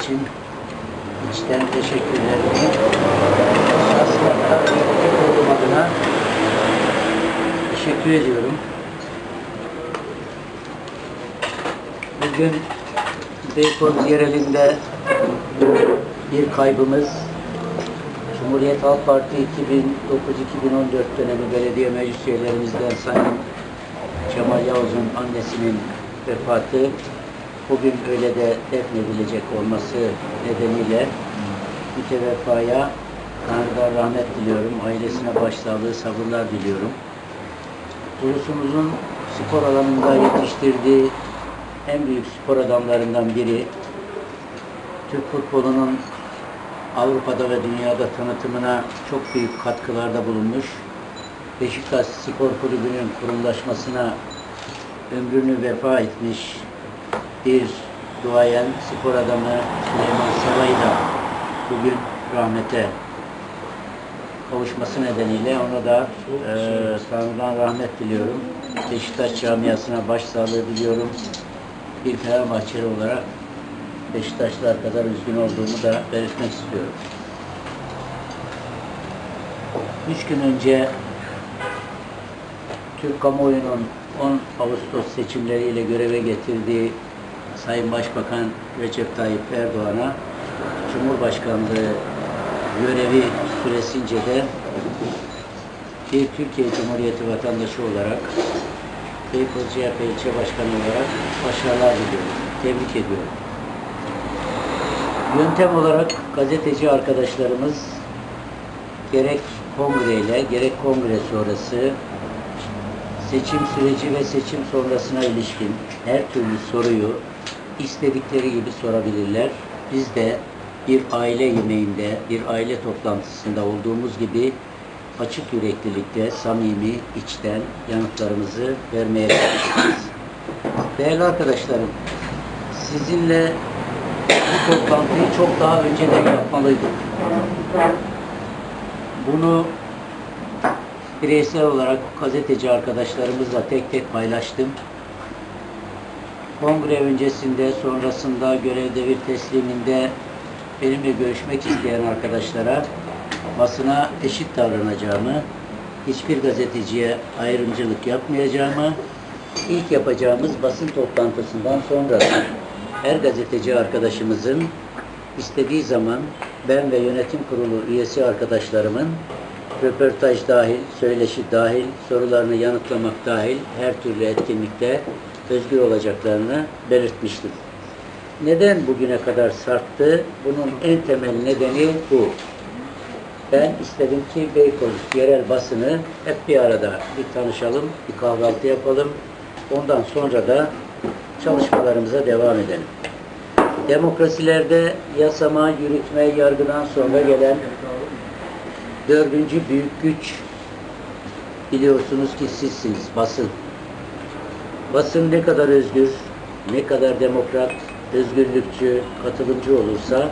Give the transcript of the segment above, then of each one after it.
için içten teşekkürlerimi şahsına olduğum adına teşekkür ediyorum. Bugün Beykoz yerelinde bir kaybımız Cumhuriyet Halk Parti 2009-2014 dönemi belediye meclis üyelerimizden Sayın Cemal Yavuz'un annesinin vefatı bugün öyle de defnedilecek olması nedeniyle müteveffaya Tanrı'dan rahmet diliyorum. Ailesine başsağlığı, sabırlar diliyorum. Ulusumuzun spor alanında yetiştirdiği en büyük spor adamlarından biri. Türk futbolunun Avrupa'da ve dünyada tanıtımına çok büyük katkılarda bulunmuş. Beşiktaş Spor Kulübü'nün kurumlaşmasına ömrünü vefa etmiş bir duayen spor adamı Süleyman Sava'yı da bugün rahmete kavuşması nedeniyle ona da e, Tanrı'dan rahmet diliyorum. Beşiktaş camiasına başsağlığı diliyorum. Bir Fenerbahçeli olarak Beşiktaşlar kadar üzgün olduğumu da belirtmek istiyorum. Üç gün önce Türk kamuoyunun 10 Ağustos seçimleriyle göreve getirdiği Sayın Başbakan Recep Tayyip Erdoğan'a Cumhurbaşkanlığı görevi süresince de bir Türkiye Cumhuriyeti vatandaşı olarak Beykoz CHP ilçe başkanı olarak başarılar diliyorum. Tebrik ediyorum. Yöntem olarak gazeteci arkadaşlarımız gerek kongreyle gerek kongre sonrası seçim süreci ve seçim sonrasına ilişkin her türlü soruyu istedikleri gibi sorabilirler. Biz de bir aile yemeğinde, bir aile toplantısında olduğumuz gibi açık yüreklilikte, samimi, içten yanıtlarımızı vermeye çalışacağız. Değerli arkadaşlarım, sizinle bu toplantıyı çok daha önceden yapmalıydık. Bunu bireysel olarak gazeteci arkadaşlarımızla tek tek paylaştım. Kongre öncesinde, sonrasında, görev devir tesliminde benimle görüşmek isteyen arkadaşlara basına eşit davranacağımı, hiçbir gazeteciye ayrımcılık yapmayacağımı, ilk yapacağımız basın toplantısından sonra her gazeteci arkadaşımızın istediği zaman ben ve yönetim kurulu üyesi arkadaşlarımın röportaj dahil, söyleşi dahil, sorularını yanıtlamak dahil her türlü etkinlikte özgür olacaklarını belirtmiştim. Neden bugüne kadar sarktı? Bunun en temel nedeni bu. Ben istedim ki Beykoz yerel basını hep bir arada bir tanışalım, bir kahvaltı yapalım. Ondan sonra da çalışmalarımıza devam edelim. Demokrasilerde yasama, yürütme, yargıdan sonra gelen dördüncü büyük güç biliyorsunuz ki sizsiniz, basın. Basın ne kadar özgür, ne kadar demokrat, özgürlükçü, katılımcı olursa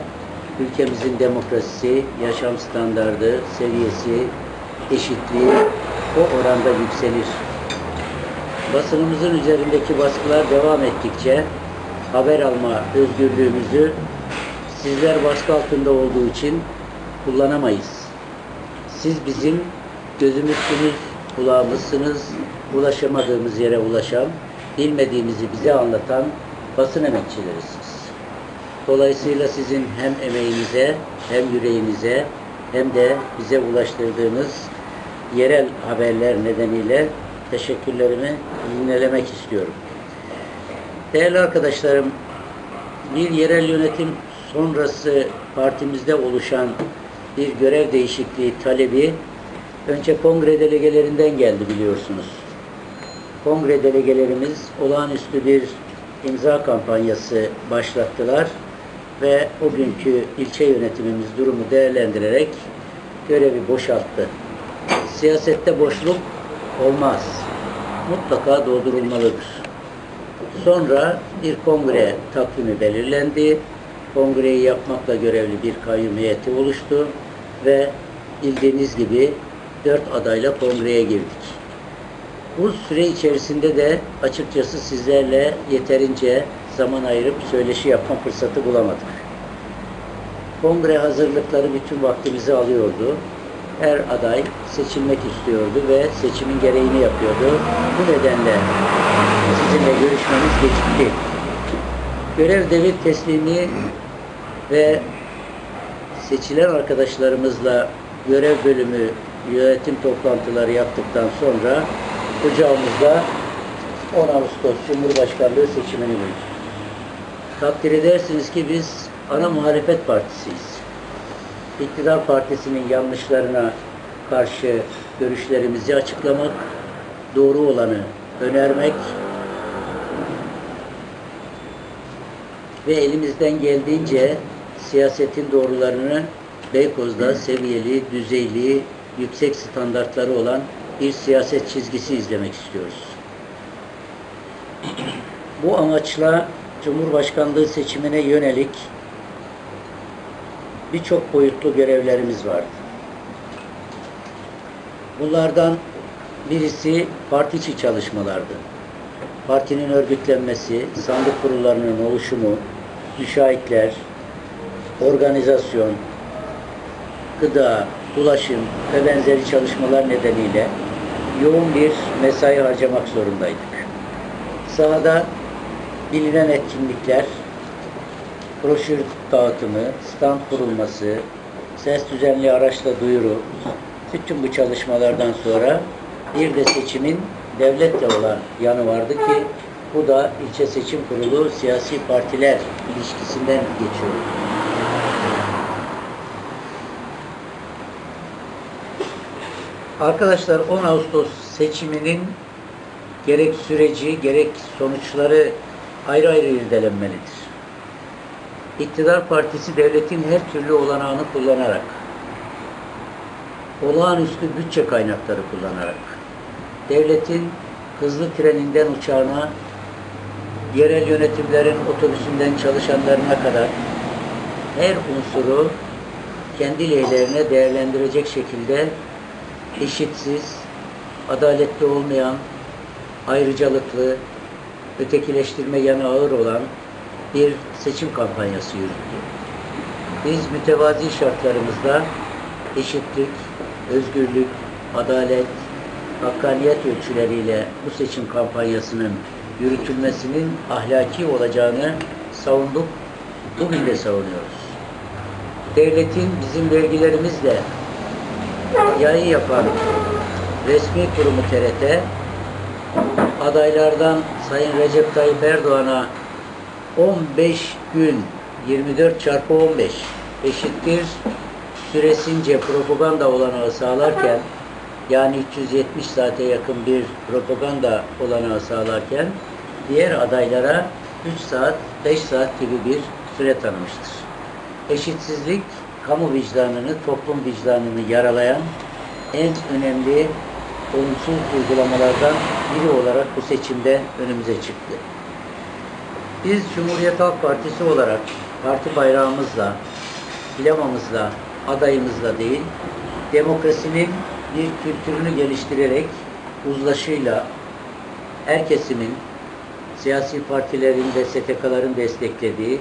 ülkemizin demokrasisi, yaşam standardı, seviyesi, eşitliği o oranda yükselir. Basınımızın üzerindeki baskılar devam ettikçe haber alma özgürlüğümüzü sizler baskı altında olduğu için kullanamayız. Siz bizim gözümüzsünüz, kulağımızsınız, ulaşamadığımız yere ulaşan, bilmediğimizi bize anlatan basın emekçilerisiniz. Dolayısıyla sizin hem emeğinize, hem yüreğinize, hem de bize ulaştırdığınız yerel haberler nedeniyle teşekkürlerimi yinelemek istiyorum. Değerli arkadaşlarım, bir yerel yönetim sonrası partimizde oluşan bir görev değişikliği talebi önce kongre delegelerinden geldi biliyorsunuz. Kongre delegelerimiz olağanüstü bir imza kampanyası başlattılar ve o günkü ilçe yönetimimiz durumu değerlendirerek görevi boşalttı. Siyasette boşluk olmaz. Mutlaka doldurulmalıdır. Sonra bir kongre takvimi belirlendi. Kongreyi yapmakla görevli bir kayyum heyeti oluştu ve bildiğiniz gibi dört adayla kongreye girdik. Bu süre içerisinde de açıkçası sizlerle yeterince zaman ayırıp söyleşi yapma fırsatı bulamadık. kongre hazırlıkları bütün vaktimizi alıyordu. Her aday seçilmek istiyordu ve seçimin gereğini yapıyordu. Bu nedenle sizinle görüşmemiz geçti. Görev devir teslimi ve seçilen arkadaşlarımızla görev bölümü yönetim toplantıları yaptıktan sonra kucağımızda 10 Ağustos Cumhurbaşkanlığı seçimini bulduk. Takdir edersiniz ki biz ana muhalefet partisiyiz. İktidar partisinin yanlışlarına karşı görüşlerimizi açıklamak, doğru olanı önermek ve elimizden geldiğince siyasetin doğrularını Beykoz'da seviyeli, düzeyli, yüksek standartları olan bir siyaset çizgisi izlemek istiyoruz. Bu amaçla Cumhurbaşkanlığı seçimine yönelik birçok boyutlu görevlerimiz vardı. Bunlardan birisi parti içi çalışmalardı. Partinin örgütlenmesi, sandık kurullarının oluşumu, müşahitler, organizasyon, gıda, ulaşım ve benzeri çalışmalar nedeniyle yoğun bir mesai harcamak zorundaydık. Sahada bilinen etkinlikler, broşür dağıtımı, stand kurulması, ses düzenli araçla duyuru, bütün bu çalışmalardan sonra bir de seçimin devletle olan yanı vardı ki bu da ilçe seçim kurulu siyasi partiler ilişkisinden geçiyor. Arkadaşlar 10 Ağustos seçiminin gerek süreci gerek sonuçları ayrı ayrı irdelenmelidir. İktidar partisi devletin her türlü olanağını kullanarak, olağanüstü bütçe kaynakları kullanarak, devletin hızlı treninden uçağına, yerel yönetimlerin otobüsünden çalışanlarına kadar her unsuru kendi lehlerine değerlendirecek şekilde eşitsiz, adaletli olmayan, ayrıcalıklı, ötekileştirme yanı ağır olan bir seçim kampanyası yürüttü. Biz mütevazi şartlarımızda eşitlik, özgürlük, adalet, hakkaniyet ölçüleriyle bu seçim kampanyasının yürütülmesinin ahlaki olacağını savunduk, bugün de savunuyoruz. Devletin bizim vergilerimizle yayın yapan resmi kurumu TRT adaylardan Sayın Recep Tayyip Erdoğan'a 15 gün 24 çarpı 15 eşittir süresince propaganda olanağı sağlarken yani 370 saate yakın bir propaganda olanağı sağlarken diğer adaylara 3 saat 5 saat gibi bir süre tanımıştır. Eşitsizlik kamu vicdanını, toplum vicdanını yaralayan en önemli olumsuz uygulamalardan biri olarak bu seçimde önümüze çıktı. Biz Cumhuriyet Halk Partisi olarak parti bayrağımızla, filamamızla, adayımızla değil, demokrasinin bir kültürünü geliştirerek uzlaşıyla her kesimin, siyasi partilerin ve STK'ların desteklediği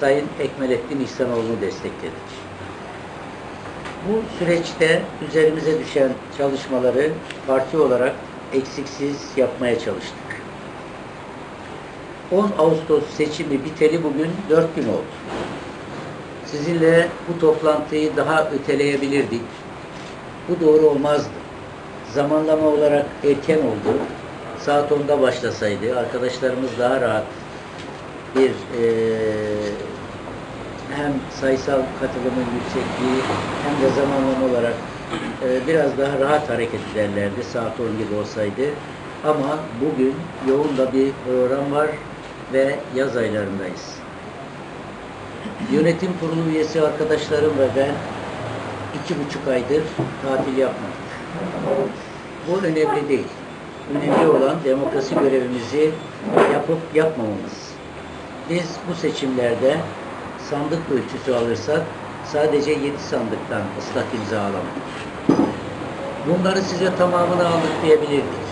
Sayın Ekmelettin İhsanoğlu'nu destekledik. Bu süreçte üzerimize düşen çalışmaları parti olarak eksiksiz yapmaya çalıştık. 10 Ağustos seçimi biteli bugün 4 gün oldu. Sizinle bu toplantıyı daha öteleyebilirdik. Bu doğru olmazdı. Zamanlama olarak erken oldu. Saat 10'da başlasaydı arkadaşlarımız daha rahat bir eee hem sayısal katılımın yüksekliği hem de zamanlama olarak e, biraz daha rahat hareket ederlerdi saat 10 gibi olsaydı. Ama bugün yoğun da bir program var ve yaz aylarındayız. Yönetim kurulu üyesi arkadaşlarım ve ben iki buçuk aydır tatil yapmadık. Bu önemli değil. Önemli olan demokrasi görevimizi yapıp yapmamamız. Biz bu seçimlerde sandık ölçüsü alırsak sadece 7 sandıktan ıslak imza alamadık. Bunları size tamamını aldık diyebilirdik.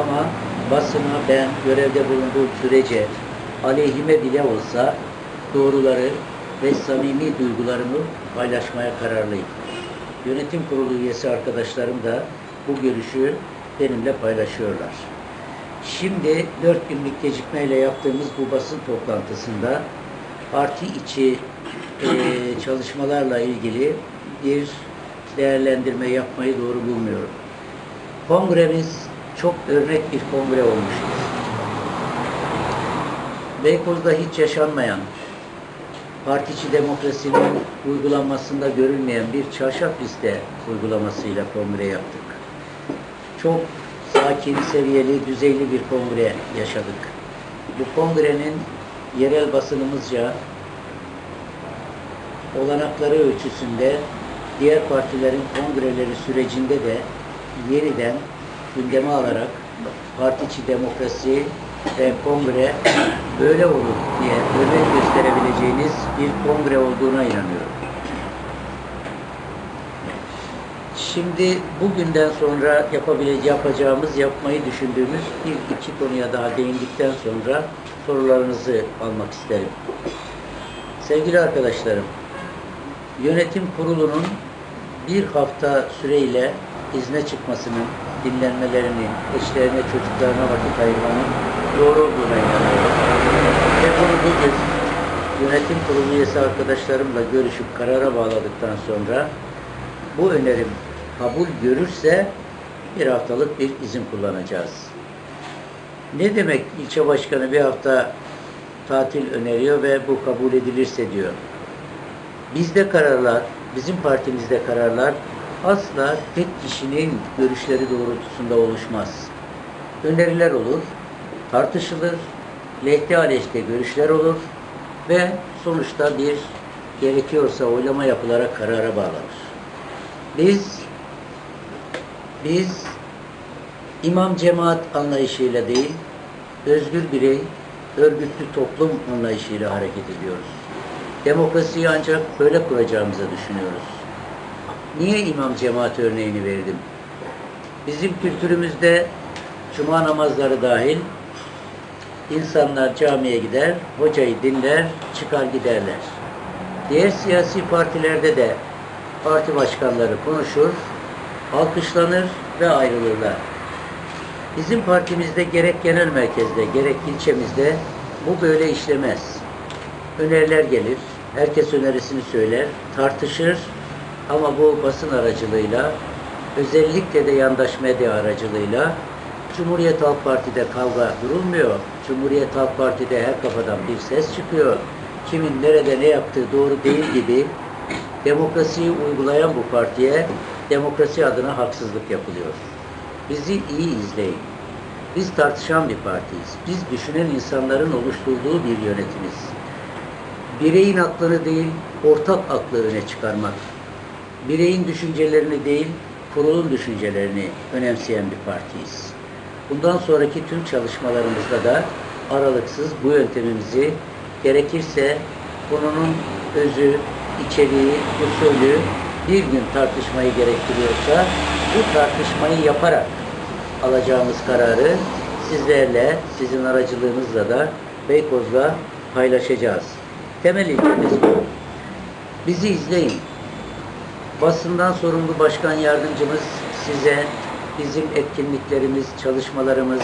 Ama basına ben görevde bulunduğum sürece aleyhime bile olsa doğruları ve samimi duygularımı paylaşmaya kararlıyım. Yönetim kurulu üyesi arkadaşlarım da bu görüşü benimle paylaşıyorlar. Şimdi dört günlük gecikmeyle yaptığımız bu basın toplantısında parti içi eee, çalışmalarla ilgili bir değerlendirme yapmayı doğru bulmuyorum. Kongremiz çok örnek bir kongre olmuştur. Beykoz'da hiç yaşanmayan, partiçi demokrasinin uygulanmasında görülmeyen bir çarşaf liste uygulamasıyla kongre yaptık. Çok sakin, seviyeli, düzeyli bir kongre yaşadık. Bu kongrenin yerel basınımızca olanakları ölçüsünde diğer partilerin kongreleri sürecinde de yeniden gündeme alarak partiçi demokrasi ve kongre böyle olur diye örnek gösterebileceğiniz bir kongre olduğuna inanıyorum. Şimdi bugünden sonra yapabileceğimiz, yapacağımız, yapmayı düşündüğümüz bir iki konuya daha değindikten sonra sorularınızı almak isterim. Sevgili arkadaşlarım, yönetim kurulunun bir hafta süreyle izne çıkmasının, dinlenmelerinin, eşlerine, çocuklarına vakit ayırmanın doğru olduğuna inanıyorum. Ve bunu bugün yönetim kurulu üyesi arkadaşlarımla görüşüp karara bağladıktan sonra bu önerim kabul görürse bir haftalık bir izin kullanacağız. Ne demek ilçe başkanı bir hafta tatil öneriyor ve bu kabul edilirse diyor. Bizde kararlar, bizim partimizde kararlar asla tek kişinin görüşleri doğrultusunda oluşmaz. Öneriler olur, tartışılır, lehte aleyhte görüşler olur ve sonuçta bir gerekiyorsa oylama yapılarak karara bağlanır. Biz biz imam cemaat anlayışıyla değil, özgür birey, örgütlü toplum anlayışıyla hareket ediyoruz. Demokrasiyi ancak böyle kuracağımızı düşünüyoruz. Niye imam cemaat örneğini verdim? Bizim kültürümüzde cuma namazları dahil insanlar camiye gider, hocayı dinler, çıkar giderler. Diğer siyasi partilerde de parti başkanları konuşur, alkışlanır ve ayrılırlar. Bizim partimizde gerek genel merkezde gerek ilçemizde bu böyle işlemez. Öneriler gelir, herkes önerisini söyler, tartışır ama bu basın aracılığıyla özellikle de yandaş medya aracılığıyla Cumhuriyet Halk Parti'de kavga durulmuyor. Cumhuriyet Halk Parti'de her kafadan bir ses çıkıyor. Kimin nerede ne yaptığı doğru değil gibi demokrasiyi uygulayan bu partiye demokrasi adına haksızlık yapılıyor. Bizi iyi izleyin. Biz tartışan bir partiyiz. Biz düşünen insanların oluşturduğu bir yönetimiz. Bireyin aklını değil, ortak aklı öne çıkarmak. Bireyin düşüncelerini değil, kurulun düşüncelerini önemseyen bir partiyiz. Bundan sonraki tüm çalışmalarımızda da aralıksız bu yöntemimizi gerekirse konunun özü, içeriği, usulü bir gün tartışmayı gerektiriyorsa bu tartışmayı yaparak alacağımız kararı sizlerle, sizin aracılığınızla da Beykoz'la paylaşacağız. Temel ilkemiz bu. Bizi izleyin. Basından sorumlu başkan yardımcımız size bizim etkinliklerimiz, çalışmalarımız,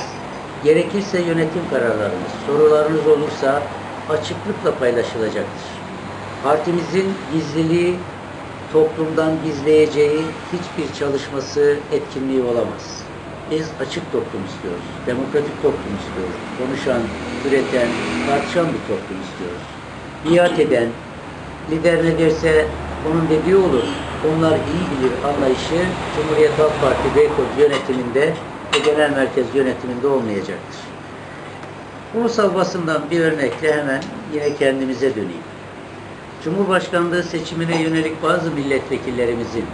gerekirse yönetim kararlarımız, sorularınız olursa açıklıkla paylaşılacaktır. Partimizin gizliliği, toplumdan gizleyeceği hiçbir çalışması, etkinliği olamaz. Biz açık toplum istiyoruz, demokratik toplum istiyoruz. Konuşan, üreten, tartışan bir toplum istiyoruz. Biat eden, lider ne derse onun dediği olur. Onlar iyi bilir anlayışı Cumhuriyet Halk Parti Beykoz yönetiminde ve genel merkez yönetiminde olmayacaktır. Ulusal basından bir örnekle hemen yine kendimize döneyim. Cumhurbaşkanlığı seçimine yönelik bazı milletvekillerimizin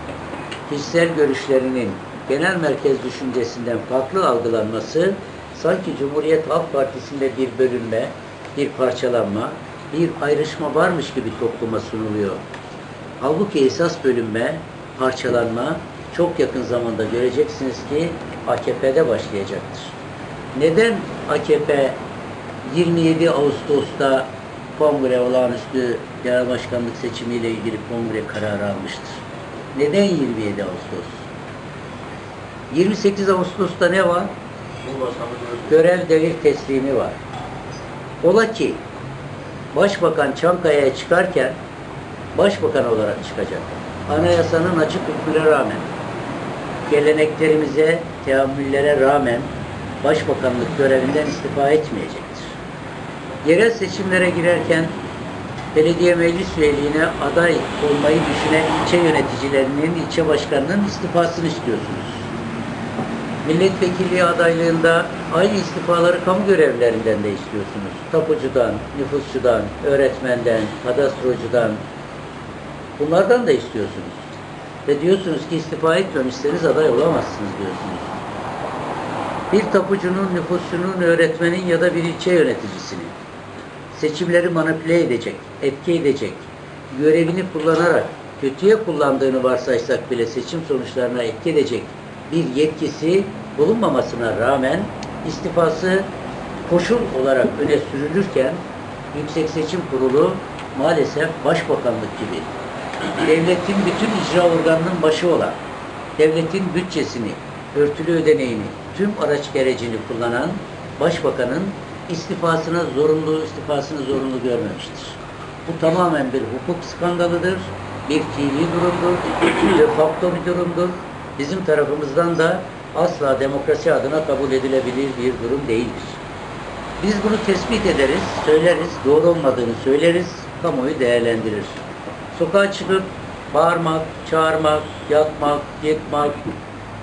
kişisel görüşlerinin genel merkez düşüncesinden farklı algılanması sanki Cumhuriyet Halk Partisi'nde bir bölünme, bir parçalanma, bir ayrışma varmış gibi topluma sunuluyor. Halbuki esas bölünme, parçalanma çok yakın zamanda göreceksiniz ki AKP'de başlayacaktır. Neden AKP 27 Ağustos'ta kongre olağanüstü genel başkanlık seçimiyle ilgili kongre kararı almıştır. Neden 27 Ağustos? 28 Ağustos'ta ne var? Görev devir teslimi var. Ola ki Başbakan Çankaya'ya çıkarken Başbakan olarak çıkacak. Anayasanın açık hükmüne rağmen, geleneklerimize, teamüllere rağmen Başbakanlık görevinden istifa etmeyecektir. Yerel seçimlere girerken belediye meclis üyeliğine aday olmayı düşünen ilçe yöneticilerinin, ilçe başkanının istifasını istiyorsunuz. Milletvekilliği adaylığında aynı istifaları kamu görevlilerinden de istiyorsunuz. Tapucudan, nüfusçudan, öğretmenden, kadastrocudan, bunlardan da istiyorsunuz. Ve diyorsunuz ki istifa etmemişseniz aday olamazsınız diyorsunuz. Bir tapucunun, nüfusçunun, öğretmenin ya da bir ilçe yöneticisinin seçimleri manipüle edecek, etki edecek, görevini kullanarak kötüye kullandığını varsaysak bile seçim sonuçlarına etki edecek bir yetkisi bulunmamasına rağmen istifası koşul olarak öne sürülürken Yüksek Seçim Kurulu maalesef başbakanlık gibi devletin bütün icra organının başı olan, devletin bütçesini, örtülü ödeneğini, tüm araç gerecini kullanan başbakanın istifasına zorunlu, istifasını zorunlu görmemiştir. Bu tamamen bir hukuk skandalıdır, bir fiili durumdur, de facto bir durumdur. Bizim tarafımızdan da asla demokrasi adına kabul edilebilir bir durum değildir. Biz bunu tespit ederiz, söyleriz, doğru olmadığını söyleriz, kamuoyu değerlendirir. Sokağa çıkıp bağırmak, çağırmak, yatmak, yıkmak,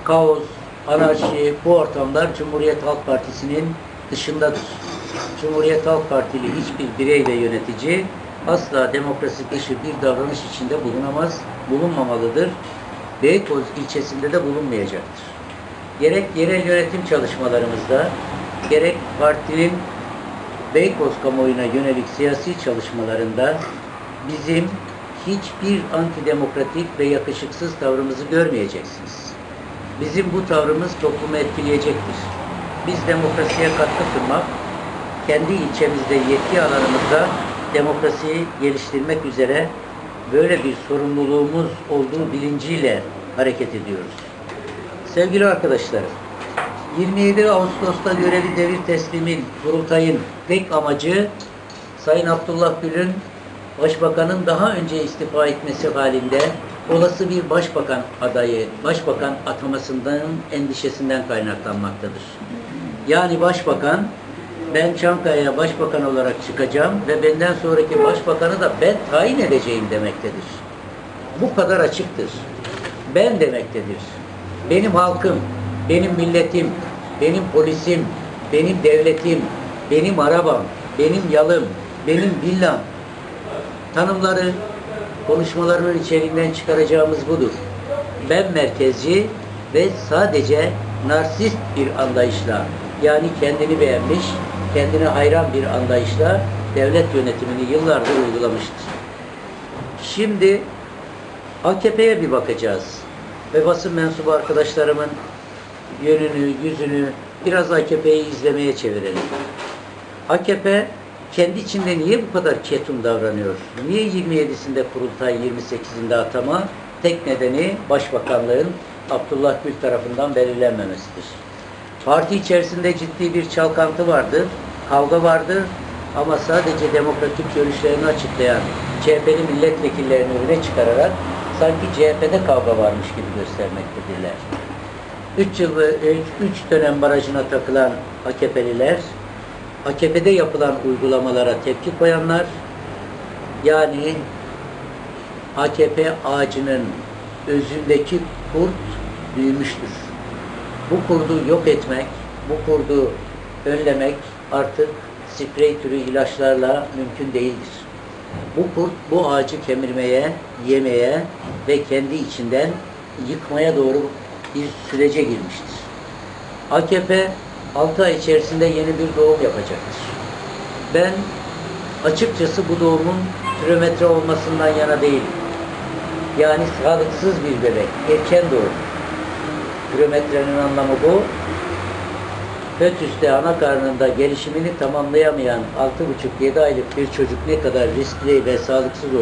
kaos, anarşi, bu ortamlar Cumhuriyet Halk Partisi'nin dışındadır. Cumhuriyet Halk Partili hiçbir birey ve yönetici asla demokrasi dışı bir davranış içinde bulunamaz, bulunmamalıdır. Beykoz ilçesinde de bulunmayacaktır. Gerek yerel yönetim çalışmalarımızda, gerek partinin Beykoz kamuoyuna yönelik siyasi çalışmalarında bizim hiçbir antidemokratik ve yakışıksız tavrımızı görmeyeceksiniz. Bizim bu tavrımız toplumu etkileyecektir. Biz demokrasiye katkı sunmak, kendi ilçemizde yetki alanımızda demokrasiyi geliştirmek üzere böyle bir sorumluluğumuz olduğu bilinciyle hareket ediyoruz. Sevgili arkadaşlarım, 27 Ağustos'ta görevi devir teslimin, kurultayın tek amacı Sayın Abdullah Gül'ün Başbakanın daha önce istifa etmesi halinde olası bir başbakan adayı, başbakan atamasından endişesinden kaynaklanmaktadır. Yani başbakan ben Çankaya'ya başbakan olarak çıkacağım ve benden sonraki başbakanı da ben tayin edeceğim demektedir. Bu kadar açıktır. Ben demektedir. Benim halkım, benim milletim, benim polisim, benim devletim, benim arabam, benim yalım, benim villam. Tanımları konuşmalarının içeriğinden çıkaracağımız budur. Ben merkezci ve sadece narsist bir anlayışla yani kendini beğenmiş, kendine hayran bir anlayışla devlet yönetimini yıllardır uygulamıştır. Şimdi AKP'ye bir bakacağız. Ve basın mensubu arkadaşlarımın yönünü, yüzünü biraz AKP'yi izlemeye çevirelim. AKP kendi içinde niye bu kadar ketum davranıyor? Niye 27'sinde kurultay, 28'inde atama? Tek nedeni başbakanlığın Abdullah Gül tarafından belirlenmemesidir. Parti içerisinde ciddi bir çalkantı vardır, kavga vardır ama sadece demokratik görüşlerini açıklayan CHP'li milletvekillerini öne çıkararak sanki CHP'de kavga varmış gibi göstermektedirler. 3 yıl ve 3 dönem barajına takılan AKP'liler AKP'de yapılan uygulamalara tepki koyanlar yani AKP ağacının özündeki kurt büyümüştür. Bu kurdu yok etmek, bu kurdu önlemek artık sprey türü ilaçlarla mümkün değildir. Bu kurt bu ağacı kemirmeye, yemeye ve kendi içinden yıkmaya doğru bir sürece girmiştir. AKP 6 ay içerisinde yeni bir doğum yapacaktır. Ben açıkçası bu doğumun kilometre olmasından yana değilim. Yani sağlıksız bir bebek, erken doğum. Kilometrenin anlamı bu. Fetüs'te ana karnında gelişimini tamamlayamayan 6,5-7 aylık bir çocuk ne kadar riskli ve sağlıksız olur?